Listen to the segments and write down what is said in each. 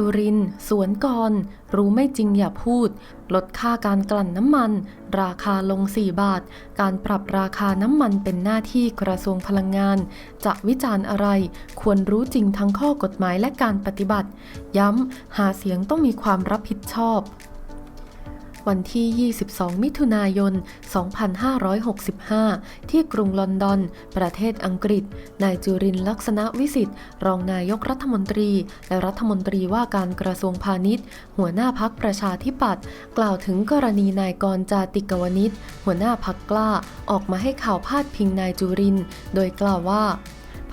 จุริน สวนกร รู้ไม่จริงอย่าพูด ลดค่าการกลั่นน้ำมัน ราคาลง 4 บาท การปรับราคาน้ำมันเป็นหน้าที่กระทรวงพลังงาน จะวิจารณ์อะไร ควรรู้จริงทั้งข้อกฎหมายและการปฏิบัติ ย้ำหาเสียงต้องมีความรับผิดชอบ วันที่ 22 มิถุนายน 2565 ที่กรุงลอนดอน ประเทศอังกฤษ นายจุรินลักษณะวิสิทธิ์ รองนายกรัฐมนตรี และรัฐมนตรีว่าการกระทรวงพาณิชย์ หัวหน้าพักประชาธิปัตย์ กล่าวถึงกรณีนายกรจาติกวนิชหัวหน้าพักกล้า ออกมาให้ข่าวพาดพิงนายจุริน โดยกล่าวว่า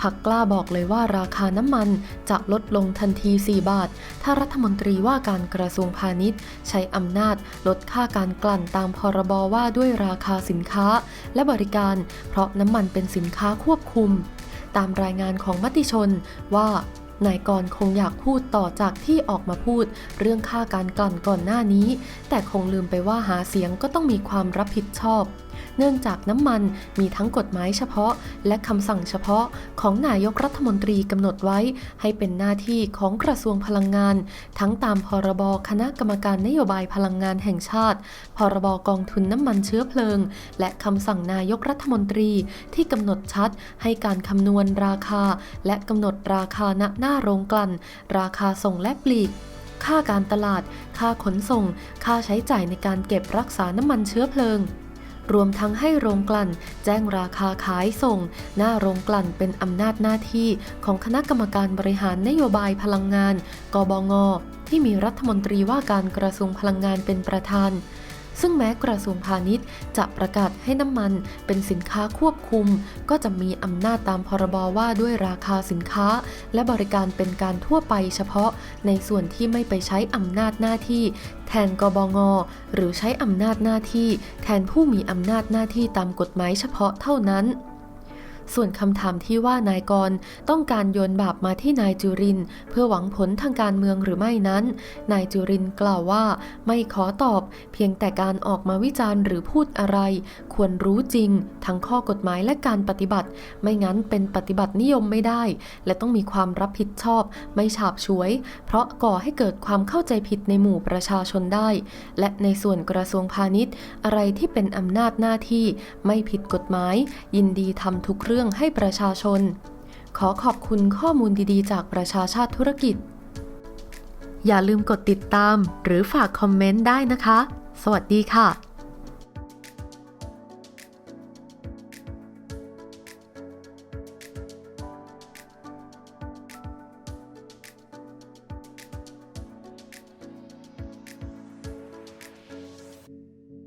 พักกล้าบอกเลยว่าราคาน้ำมันจะลดลงทันที 4 บาท ถ้ารัฐมนตรีว่าการกระทรวงพาณิชย์ ใช้อำนาจลดค่าการกลั่นตามพรบว่าด้วยราคาสินค้า และบริการ เพราะน้ำมันเป็นสินค้าควบคุม ตามรายงานของมติชนว่า นายกรคงอยากพูดต่อจากที่ออกมาพูด เรื่องค่าการกลั่นก่อนหน้านี้ แต่คงลืมไปว่าหาเสียงก็ต้องมีความรับผิดชอบ เนื่องจากน้ำมันมีทั้งกฎหมายเฉพาะ และคำสั่งเฉพาะของนายกรัฐมนตรีกำหนดไว้ ให้เป็นหน้าที่ของกระทรวงพลังงาน ทั้งตามพรบคณะกรรมการนโยบายพลังงานแห่งชาติ พรบกองทุนน้ำมันเชื้อเพลิง และคำสั่งนายกรัฐมนตรีที่กำหนดชัดให้การคำนวณราคา และกำหนดราคาณน้าโรงกลั่น ราคาส่งและปลีก ค่าการตลาด ค่าขนส่ง ค่าใช้จ่ายในการเก็บรักษาน้ำมันเชื้อเพลิง รวมทั้งให้โรงกลั่น แจ้งราคาขายส่ง หน้าโรงกลั่นเป็นอำนาจหน้าที่ของคณะกรรมการบริหารนโยบายพลังงาน กบง ที่มีรัฐมนตรีว่าการกระทรวงพลังงานเป็นประธาน ซึ่งแม้กระทรวงพาณิชย์ จะประกาศให้น้ำมันเป็นสินค้าควบคุม ก็จะมีอำนาจตามพรบว่าด้วยราคาสินค้า และบริการเป็นการทั่วไปเฉพาะ ในส่วนที่ไม่ไปใช้อำนาจหน้าที่ แทนกบง หรือใช้อำนาจหน้าที่ แทนผู้มีอำนาจหน้าที่ตามกฎหมายเฉพาะเท่านั้น ส่วนคำถามที่ว่านายกรต้องการโยนบาปมาที่นายจุริน เพื่อหวังผลทางการเมืองหรือไม่นั้น นายจุรินกล่าวว่า ไม่ขอตอบ เพียงแต่การออกมาวิจารณ์หรือพูดอะไร ควรรู้จริง ทั้งข้อกฎหมายและการปฏิบัติ ไม่งั้นเป็นปฏิบัตินิยมไม่ได้ และต้องมีความรับผิดชอบ ไม่ฉาบฉวย เพราะก่อให้เกิดความเข้าใจผิดในหมู่ประชาชนได้ และในส่วนกระทรวงพาณิชย์ อะไรที่เป็นอำนาจหน้าที่ ไม่ผิดกฎหมาย ยินดีทำทุกเรื่องรื่องให้ประชาชน ขอขอบคุณข้อมูลดีๆ จากประชาชาติธุรกิจ อย่าลืมกดติดตามหรือฝากคอมเมนต์ได้นะคะ สวัสดีค่ะ